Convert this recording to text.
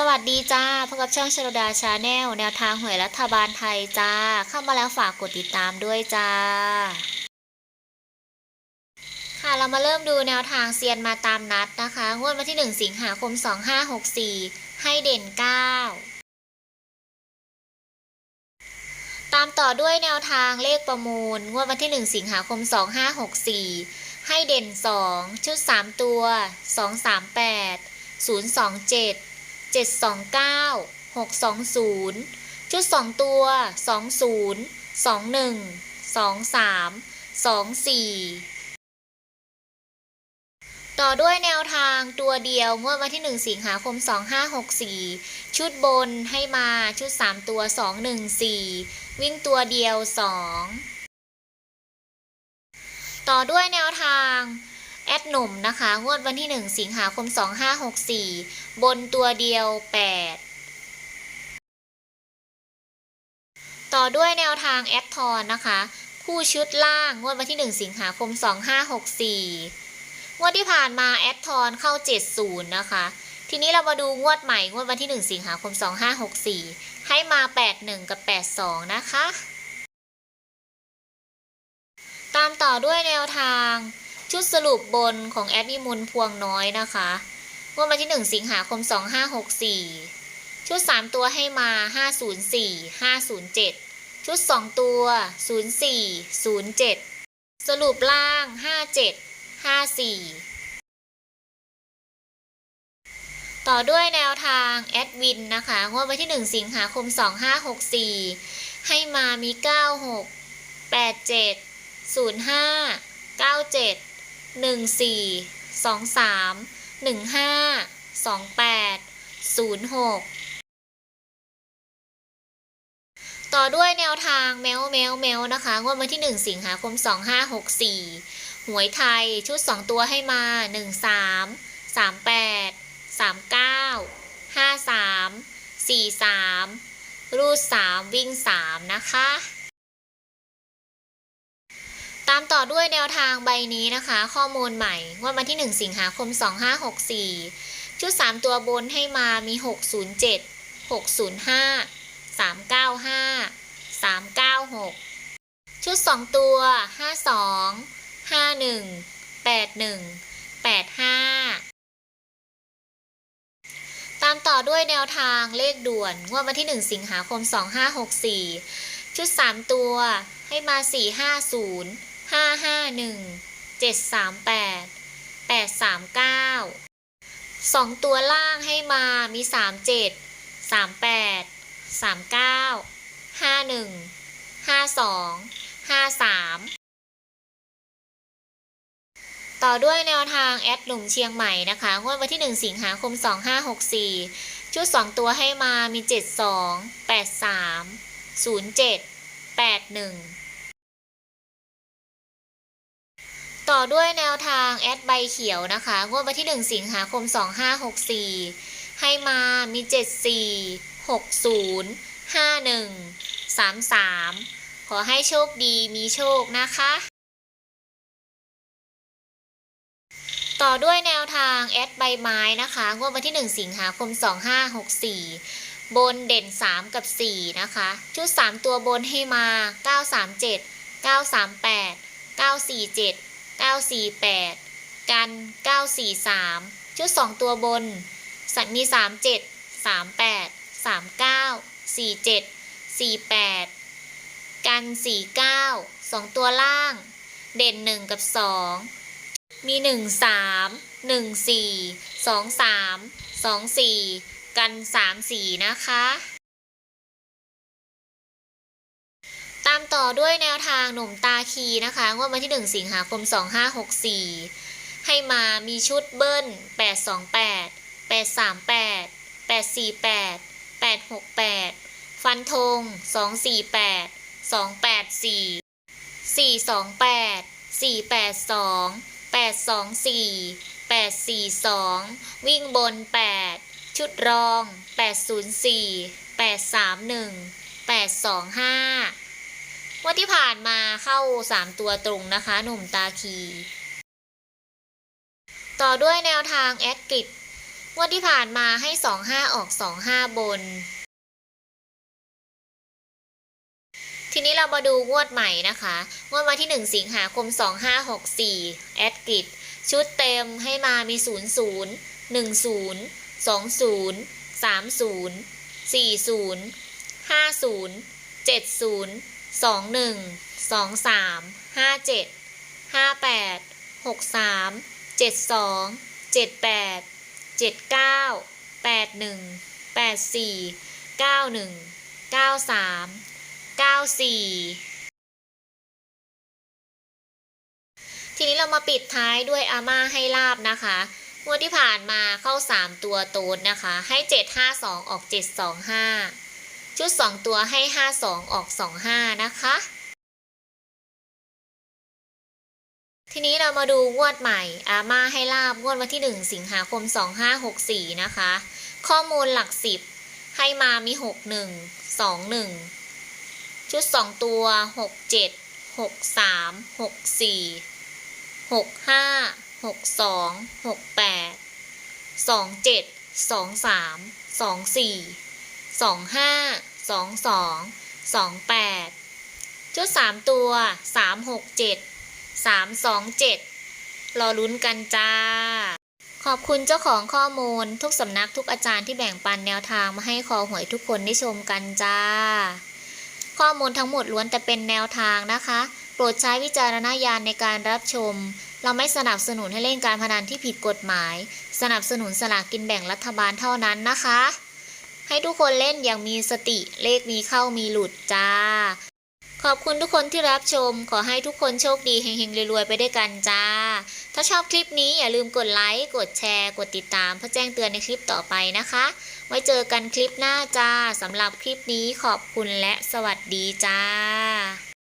สวัสดีจ้าพบกับช่องชลดาชาแนลแนวทางหวยรัฐบาลไทยจ้า เข้ามาแล้วฝากกดติดตามด้วยจ้า ค่ะเรามาเริ่มดูแนวทางเซียนมาตามนัดนะคะ งวดวันที่ 1 สิงหาคม 2564 ให้เด่น 9 ตามต่อด้วยแนวทางเลขประมูล งวดวันที่ 1 สิงหาคม 2564 ให้เด่น 2 ชุด 3 ตัว 238 027 729 620 ชุด 2 ตัว 20 21 23 24 ต่อด้วยแนวทางตัวเดียวงวดวันที่ 1 สิงหาคม 2564 ชุดบนให้มาชุด 3 ตัว 214 วิ่งตัวเดียว 2 ต่อด้วยแนวทาง แอดหนุ่มนะคะ งวดวันที่ 1 สิงหาคม 2564 บนตัวเดียว 8 ต่อด้วยแนวทางแอดทอนนะคะ คู่ชุดล่าง งวดวันที่ 1 สิงหาคม 2564 งวดที่ผ่านมาแอดทอนเข้า 70 นะคะ ทีนี้เรามาดูงวดใหม่ งวดวันที่ 1 สิงหาคม 2564 ให้มา 81 กับ 82 นะคะ ตามต่อด้วยแนวทาง ชุดสรุปบนของแอดมิมุลพวงน้อยนะคะงวดวันที่ 1 สิงหาคม 2564 ชุด 3 ตัวให้มา 504 507 ชุด 2 ตัว 04 07 สรุปล่าง 57 54 ต่อด้วยแนวทางแอดวินนะคะงวดวันที่ 1 สิงหาคม 2564 ให้มามี 96 87 05 97 14 23 15 28 06 ต่อด้วยแนวทางแมวแมวแมวนะคะงวดวันที่ 1 สิงหาคม 2564 หวยไทยชุด 2 ตัวให้มา 13 38 39 53 43 รูด 3 วิ่ง 3 นะคะามต่อด้วยแนวทางใบนี้นะคะ ข้อมูลใหม่งวดวันที่ 1 สิงหาคม 2564 ชุด 3 ตัวบนให้มามี 607 605 395 396 ชุด 2 ตัว 52 51 81 85 ตามต่อด้วยแนวทางเลขด่วนงวดวันที่ 1 สิงหาคม 2564 ชุด 3 ตัวให้มา 450 551 738 839 2ตัวล่างให้มามี37 38 39 51 52 53ต่อด้วยแนวทางแอดหนุ่มเชียงใหม่นะคะงวดวันที่ 1 สิงหาคม 2564 ชุด 2 ตัวให้มามี 72 83 07 81 ต่อด้วยแนวทางแอดใบเขียวนะคะงวดวันที่ 1 สิงหาคม 2564 ให้มามี 74 60 51 33 ขอให้โชคดีมีโชคนะคะ ต่อด้วยแนวทางแอดใบไม้นะคะงวดวันที่ 1 สิงหาคม 2564บนเด่น 3 กับ 4 นะคะ ชุด 3 ตัวบนให้มา 937 938 947 948 กัน 943 ชุด 2 ตัวบน มี 37 38 39 47 48 กัน 49 2 ตัวล่าง เด่น 1 กับ 2 มี 1 3 1 4 2 3 2 4 กัน 3 4 นะคะามต่อด้วยแนวทางหนุ่มตาคีนะคะงวดวันที่ 1 สิงหาคม 2564 ให้มามีชุดเบิ้ล 828 838 848 868 ฟันธง 248 284 428 482 824 842 วิ่งบน 8 ชุดรอง 804 831 825 วดที่ผ่านมาเข้า 3 ตัวตรงนะคะ หนุ่มตาคี ต่อด้วยแนวทางแอดกิจงวดที่ผ่านมาให้สองห้าออกสองห้าบน ทีนี้เรามาดูงวดใหม่นะคะงวดวันที่ 1 สิงหาคม 2564 แอดกิจชุดเต็มให้มามี 0 0 1 0 20 30 40 50 70 21 23 57 58 63 72 78 79 81 84 91 93 94ทีนี้เรามาปิดท้ายด้วยอาม่าให้ลาบนะคะงวดที่ผ่านมาเข้า 3 ตัวโต๊ดนะคะ ให้ 752 ออก 725 ชุด 2 ตัวให้ 52 ออก 25 นะคะ ทีนี้เรามาดูงวดใหม่ อาม่าให้ลาบงวดวันที่ 1 สิงหาคม 2564 นะคะ ข้อมูลหลัก 10 ให้มามี 61 21 ชุด 2 ตัว 67 63 64 65 62 68 27 23 24 25 22 28ชุด3ตัว367 327รอลุ้นกันจ้า ขอบคุณเจ้าของข้อมูลทุกสำนักทุกอาจารย์ที่แบ่งปันแนวทางมาให้คอหวยทุกคนได้ชมกันจ้า ข้อมูลทั้งหมดล้วนแต่เป็นแนวทางนะคะ โปรดใช้วิจารณญาณในการรับชม เราไม่สนับสนุนให้เล่นการพนันที่ผิดกฎหมาย สนับสนุนสลากกินแบ่งรัฐบาลเท่านั้นนะคะ ให้ทุกคนเล่นอย่างมีสติเลขมีเข้ามีหลุดจ้า ขอบคุณทุกคนที่รับชม ขอให้ทุกคนโชคดีเฮงๆรวยๆไปด้วยกันจ้า ถ้าชอบคลิปนี้อย่าลืมกดไลค์กดแชร์ กดติดตามเพื่อแจ้งเตือนในคลิปต่อไปนะคะ ไว้เจอกันคลิปหน้าจ้าสำหรับคลิปนี้ขอบคุณและสวัสดีจ้า